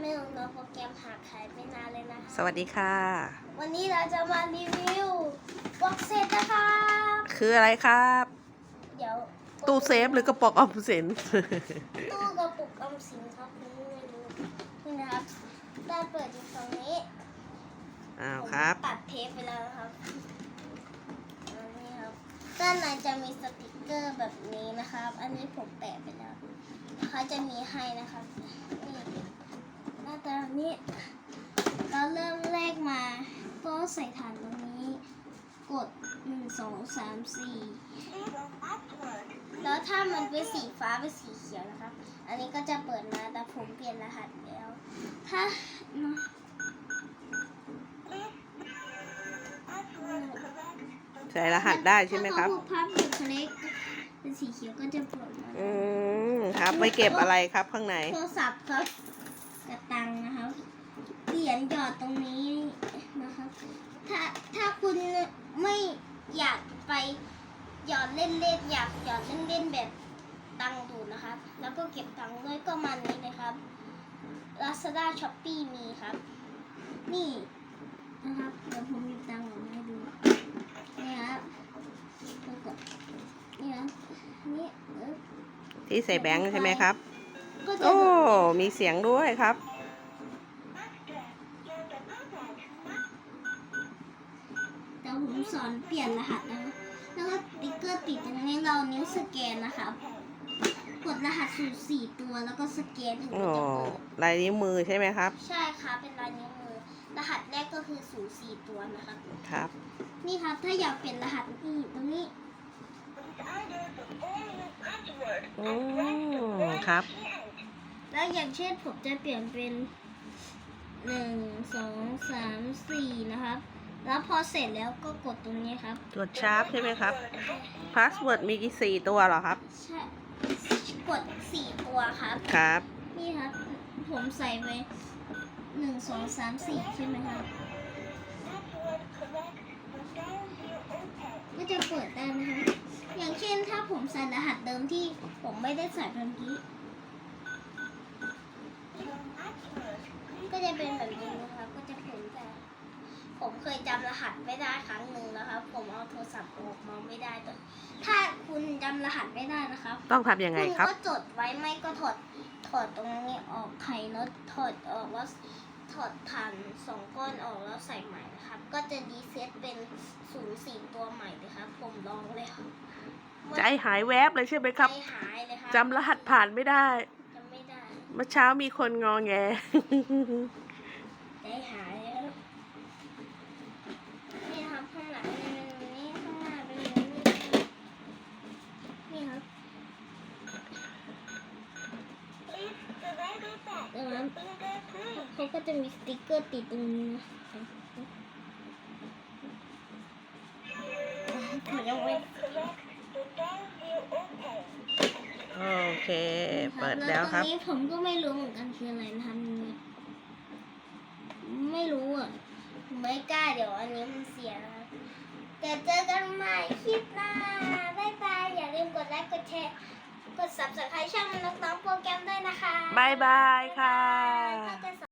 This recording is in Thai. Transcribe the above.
ไม่ลงน้องโปรแกรมหาขายไปนานเลยนะคะสวัสดีค่ะ วันนี้เราจะมารีวิวบ็อกเซตนะครับคืออะไรครับ เดี๋ยวตู้เซฟหรือกระป๋องออมสิน ตู้กระปุกออมสินครับไม่รู้นี่นะครับได้เปิดอยู่ตรงนี้อ้าวครับ ผมตัดเทปไปแล้วนะครับอันนี้ครับด้านในจะมีสติกเกอร์แบบนี้นะครับ อันนี้ผมแปะไปแล้วเขาจะมีให้นะครับนี่ หน้าตานี้เราเริ่มแรกมา ก็ใส่ฐานตรงนี้ กดหนึ่งสองสามสี่แล้วถ้ามันเป็นสีฟ้าเป็นสีเขียวนะครับ อันนี้ก็จะเปิดมาแต่ผมเปลี่ยนรหัสแล้ว ถ้าใส่รหัสได้ใช่ไหมครับถ้าเขาพูดภาพเป็นเล็กเป็นสีเขียวก็จะเปิดมาอืมครับไว้เก็บอะไรครับข้างในโทรศัพท์ครับกระ ตังนะครับเหรียญหยอดตรงนี้นะครับ ถ้าถ้าคุณไม่อยากไปหยอดเล่นๆอยากหยอดเล่นๆแบบตังค์ดูนะครับ แล้วก็เก็บตังค์ด้วยก็มันนี้เลยครับ Lazada Shopee มีครับ นี่นะครับเดี๋ยวผมมีตังค์ออกมาให้ดูนี่ครับนี่ครับนี่ที่ใส่แบงค์ใช่ไหมครับ ก็จะโอ้ มีเสียงด้วยครับ แต่ผมสอนเปลี่ยนรหัสนะแล้วก็สติ๊กเกอร์ติดตรงนี้เรานิ้วสแกนนะครับกดรหัสสูตรสี่ตัวแล้วก็สแกนถึงโอ้จะเปิดลายนิ้วมือใช่ไหมครับ ใช่ครับเป็นลายนิ้วมือ รหัสแรกก็คือศูนย์สี่ตัวนะครับครับ นี่ครับถ้าอยากเปลี่ยนรหัสนี่ตรงนี้อืมครับ แล้วอย่างเช่นผมจะเปลี่ยนเป็นหนึ่งสองสามสี่นะครับ แล้วพอเสร็จแล้วก็กดตรงนี้ครับตรวจชาร์ปใช่ไหมครับพาสเวิร์ดมีกี่สี่ตัวเหรอครับ ใช่กดสี่ตัวครับ ครับ นี่ครับ ผมใส่ไปหนึ่งสองสามสี่ใช่ไหมครับก็จะเปิดได้นะคะอย่างเช่นถ้าผมใส่รหัสเดิมที่ผมไม่ได้ใส่เมื่อกี้ จะเป็นแบบนี้นะครับก็จะเห็นแต่ผมเคยจำรหัสไม่ได้ครั้งหนึ่งนะครับผมเอาโทรศัพท์ออกมาไม่ได้แต่ถ้าคุณจำรหัสไม่ได้นะครับต้องทำยังไงคุณครับ ก็จดไว้ไม่ก็ถอดถอดตรงนี้ออกไข่น็อตถอดออกแล้วถอดฐานสองก้อนออกแล้วใส่ใหม่นะครับ ก็จะดีเซตเป็นศูนย์สี่ตัวใหม่เลยครับ ผมลองเลยครับใจหายแวบเลยใช่ไหมครับใจหายเลยครับจำรหัสผ่านไม่ได้จำไม่ได้ เมื่อเช้ามีคนงอแงใจหายแล้วนี่ครับข้างหลังเป็นแบบนี้ข้างหน้าเป็นแบบนี้นี่ครับดังนั้นเขาก็จะมีสติ๊กเกอร์ติดตรงนี้นะครับผมยังไม่ โอเค เปิดแล้วครับตอนนี้ผมก็ไม่รู้เหมือนกันคืออะไรนะครับนี่ไม่รู้อะ ไม่กล้าเดี๋ยวอันนี้มันเสียนะครับเดี๋ยวเจอกันใหม่คลิปหน้าบ๊ายบาย อย่าลืมกดไลค์ กดแชร์ กด subscribe ช่องน้องๆโปรแกรมด้วยนะคะบายบายค่ะ ถ้าจะ